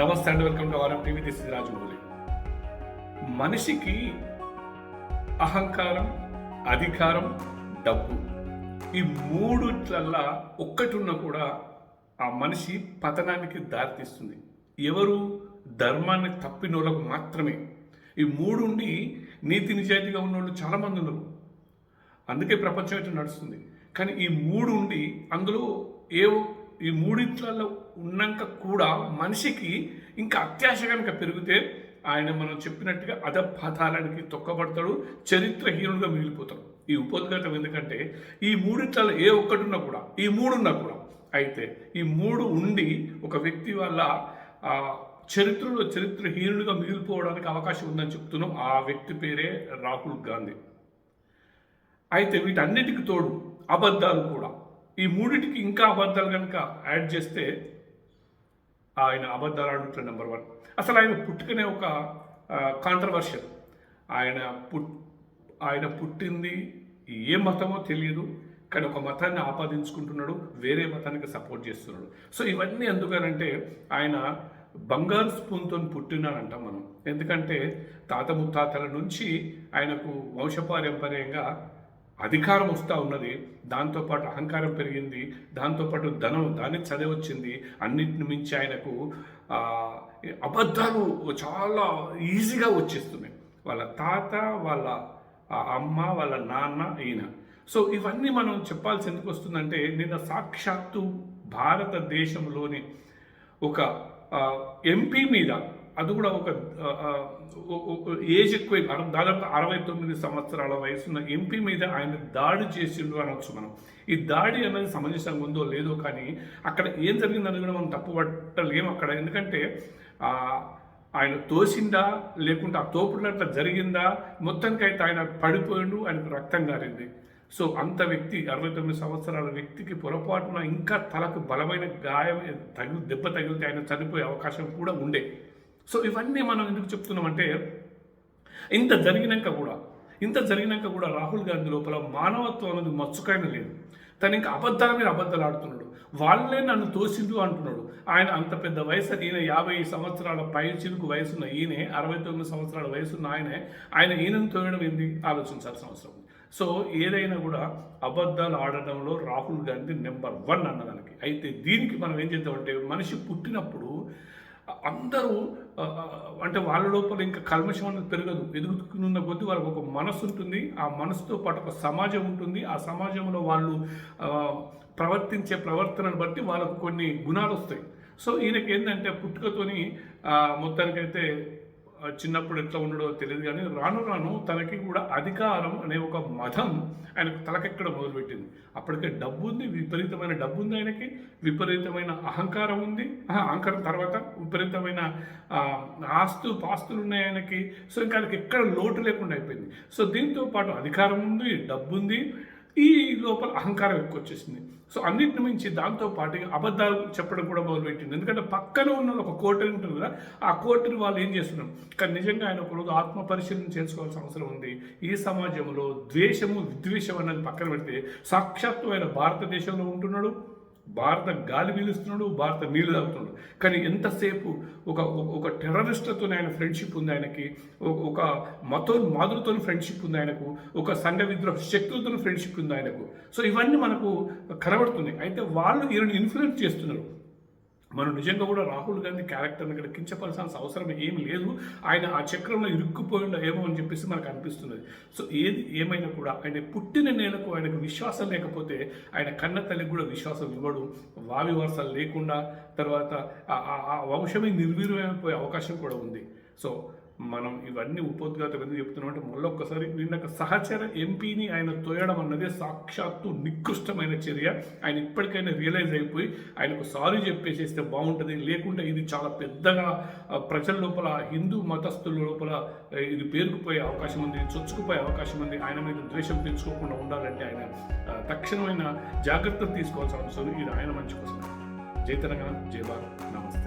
నమస్తే and welcome to RM TV. This is Rajamouli మనిషికి అహంకారం అధికారం డబ్బు ఈ మూడుట్లల్లా ఒక్కటి ఉన్నా కూడా ఆ మనిషి పతనానికి దారితీస్తుంది. ఎవరు? ధర్మాన్ని తప్పిన వాళ్ళకు మాత్రమే. ఈ మూడు ఉండి నీతి నిజాయితీగా ఉన్నోళ్ళు చాలామంది ఉన్నారు అందుకే ప్రపంచం ఇట్లా నడుస్తుంది. కానీ ఈ మూడు ఉండి అందులో ఏ ఈ మూడిట్లలో ఉన్నాక కూడా మనిషికి ఇంకా అత్యాశ కనుక పెరిగితే ఆయన మనం చెప్పినట్టుగా అధపాతాళానికి తొక్కబడతాడు చరిత్రహీనుడుగా మిగిలిపోతాడు. ఈ ఉపోద్ఘాతం ఎందుకంటే ఈ మూడిట్లలో ఏ ఒక్కటి ఉన్నా కూడా ఈ మూడు ఉన్నా కూడా అయితే ఈ మూడు ఉండి ఒక వ్యక్తి వల్ల ఆ, చరిత్రలో చరిత్రహీనుడిగా మిగిలిపోవడానికి అవకాశం ఉందని చెప్తున్నాం ఆ వ్యక్తి పేరే రాహుల్ గాంధీ. అయితే వీటన్నిటికి తోడు అబద్ధాలు కూడా. ఈ మూడింటికి ఇంకా అబద్ధాలు కనుక యాడ్ చేస్తే ఆయన అబద్ధాలు ఆడుతున్న నెంబర్ వన్ అసలు ఆయన పుట్టుకనే ఒక కాంట్రవర్షియల్ ఆయన పుట్ ఆయన పుట్టింది ఏ మతమో తెలియదు కానీ ఒక మతాన్ని ఆపాదించుకుంటున్నాడు వేరే మతానికి సపోర్ట్ చేస్తున్నాడు. సో ఇవన్నీ ఎందుకనంటే ఆయన బంగారు స్పూన్తో పుట్టినారంట మనం. ఎందుకంటే తాత ముత్తాతల నుంచి ఆయనకు వంశపారంపర్యంగా అధికారం వస్తూ ఉన్నది దాంతోపాటు అహంకారం పెరిగింది దాంతోపాటు ధనం దాన్ని చదివచ్చింది అన్నిటిని మించి ఆయనకు అబద్ధాలు చాలా ఈజీగా వచ్చేస్తున్నాయి. వాళ్ళ తాత వాళ్ళ అమ్మ వాళ్ళ నాన్న ఈయన. సో ఇవన్నీ మనం చెప్పాల్సి ఎందుకు వస్తుందంటే నిన్న సాక్షాత్తు భారతదేశంలోని ఒక ఎంపీ మీద అది కూడా ఒక ఏజ్ ఎక్కువ దాదాపు అరవై తొమ్మిది సంవత్సరాల వయసున్న ఎంపీ మీద ఆయన దాడి చేసిండు అనొచ్చు మనం. ఈ దాడి అనేది సమంజసంగా ఉందో లేదో కానీ అక్కడ ఏం జరిగిందని కూడా మనం తప్పుపట్టలేము అక్కడ. ఎందుకంటే ఆయన తోసిందా లేకుంటే ఆ తోపుడునట్ల జరిగిందా మొత్తానికి అయితే ఆయన పడిపోయిండు ఆయనకు రక్తం గారింది. సో అంత వ్యక్తి అరవై తొమ్మిది సంవత్సరాల వ్యక్తికి పొరపాటున ఇంకా తలకు బలమైన గాయం తగిలి దెబ్బ తగిలితే ఆయన చనిపోయే అవకాశం కూడా ఉండే. సో ఇవన్నీ మనం ఎందుకు చెప్తున్నామంటే ఇంత జరిగినాక కూడా ఇంత జరిగినాక కూడా రాహుల్ గాంధీ లోపల మానవత్వం అనేది మచ్చుకైన లేదు. తను ఇంకా అబద్ధాల మీద అబద్ధాలు ఆడుతున్నాడు. వాళ్ళే నన్ను తోసిండు అంటున్నాడు. ఆయన అంత పెద్ద వయసు ఈయన యాభై సంవత్సరాల పై చిరుకు వయసున్న ఈయనే అరవై తొమ్మిది సంవత్సరాల వయసున్న ఆయనే ఆయన ఈయనను తోయడం ఏంది? ఆలోచించాల్సిన అవసరం సో ఏదైనా కూడా అబద్ధాలు ఆడడంలో రాహుల్ గాంధీ నెంబర్ వన్ అన్నదానికి. అయితే దీనికి మనం ఏం చేద్దామంటే మనిషి పుట్టినప్పుడు అందరూ అంటే వాళ్ళ లోపల ఇంకా కల్మషం అనేది పెరగదు. ఎదుగుతున్న కొద్దీ వాళ్ళకి ఒక మనసు ఉంటుంది. ఆ మనసుతో పాటు ఒక సమాజం ఉంటుంది. ఆ సమాజంలో వాళ్ళు ప్రవర్తించే ప్రవర్తనను బట్టి వాళ్ళకు కొన్ని గుణాలు వస్తాయి. సో ఈయనకి ఏంటంటే పుట్టుకతోని మొత్తానికైతే చిన్నప్పుడు ఎట్లా ఉండడో తెలియదు కానీ రాను రాను తనకి కూడా అధికారం అనే ఒక మతం ఆయనకు తలకెక్కడ మొదలుపెట్టింది. అప్పటికే డబ్బు ఉంది విపరీతమైన డబ్బు ఉంది ఆయనకి విపరీతమైన అహంకారం ఉంది. అహంకారం తర్వాత విపరీతమైన ఆస్తు పాస్తులు ఉన్నాయి ఆయనకి. సో ఇంకా ఆయనకి ఎక్కడ లోటు లేకుండా అయిపోయింది. సో దీంతో పాటు అధికారం ఉంది డబ్బు ఉంది ఈ లోపల అహంకారం ఎక్కువ వచ్చేసింది. సో అన్నిటిని మించి దాంతో పాటు అబద్ధాలు చెప్పడం కూడా మొదలుపెట్టింది. ఎందుకంటే పక్కన ఉన్న ఒక కోటరి ఉంటుంది కదా ఆ కోటరి వాళ్ళు ఏం చేస్తున్నారు? కానీ నిజంగా ఆయన ఒకరోజు ఆత్మ పరిశీలన చేసుకోవాల్సిన అవసరం ఉంది. ఈ సమాజంలో ద్వేషము విద్వేషం అన్నది పక్కన పెడితే సాక్షాత్తు ఆయన భారతదేశంలో ఉంటున్నాడు. భారత గాలి పీలుస్తున్నాడు భారత నీళ్ళు తాగుతున్నాడు. కానీ ఎంతసేపు ఒక ఒక- ఒక ఆయన ఫ్రెండ్షిప్ ఉంది ఆయనకి ఒక- ఒక మతో మాధులతో ఫ్రెండ్షిప్ ఉంది ఆయనకు ఒక సంఘ విద్రోహ శక్తులతో ఫ్రెండ్షిప్ ఉంది ఆయనకు. సో ఇవన్నీ మనకు కనబడుతుంది అయితే వాళ్ళు ఈయనని ఇన్ఫ్లుయెన్స్ చేస్తున్నారు. మనం నిజంగా కూడా రాహుల్ గాంధీ క్యారెక్టర్ని ఇక్కడ కించపరచాల్సిన అవసరం ఏం లేదు. ఆయన ఆ చక్రంలో ఇరుక్కుపోయిండో ఏమో అని చెప్పేసి మనకు అనిపిస్తున్నది. సో ఏది ఏమైనా కూడా ఆయన పుట్టిన నేలకు ఆయనకు విశ్వాసం లేకపోతే ఆయన కన్న తల్లికి కూడా విశ్వాసం ఇవ్వడు. వావి వరుసలు లేకుండా తర్వాత ఆ- ఆ- ఆ వంశమే నిర్వీర్యమైపోయే అవకాశం కూడా ఉంది. సో మనం ఇవన్నీ ఉపోద్ఘాతం ఎందుకు చెప్తున్నాం అంటే మళ్ళొక్కసారి నిన్న సహచర ఎంపీని ఆయన తోయడం అన్నదే సాక్షాత్తు నికృష్టమైన చర్య. ఆయన ఇప్పటికైనా రియలైజ్ అయిపోయి ఆయనకు సారీ చెప్పేసేస్తే బాగుంటుంది. లేకుంటే ఇది చాలా పెద్దగా ప్రజల లోపల హిందూ మతస్థుల లోపల ఇది పేరుకుపోయే అవకాశం ఉంది చొచ్చుకుపోయే అవకాశం ఉంది. ఆయన మీద ద్వేషం పెంచుకోకుండా ఉండాలంటే ఆయన తక్షణమైన జాగ్రత్తలు తీసుకోవాల్సిన అవసరం ఇది ఆయన మంచి కోసం. జై తెలంగాణ జై భారత్. నమస్తే.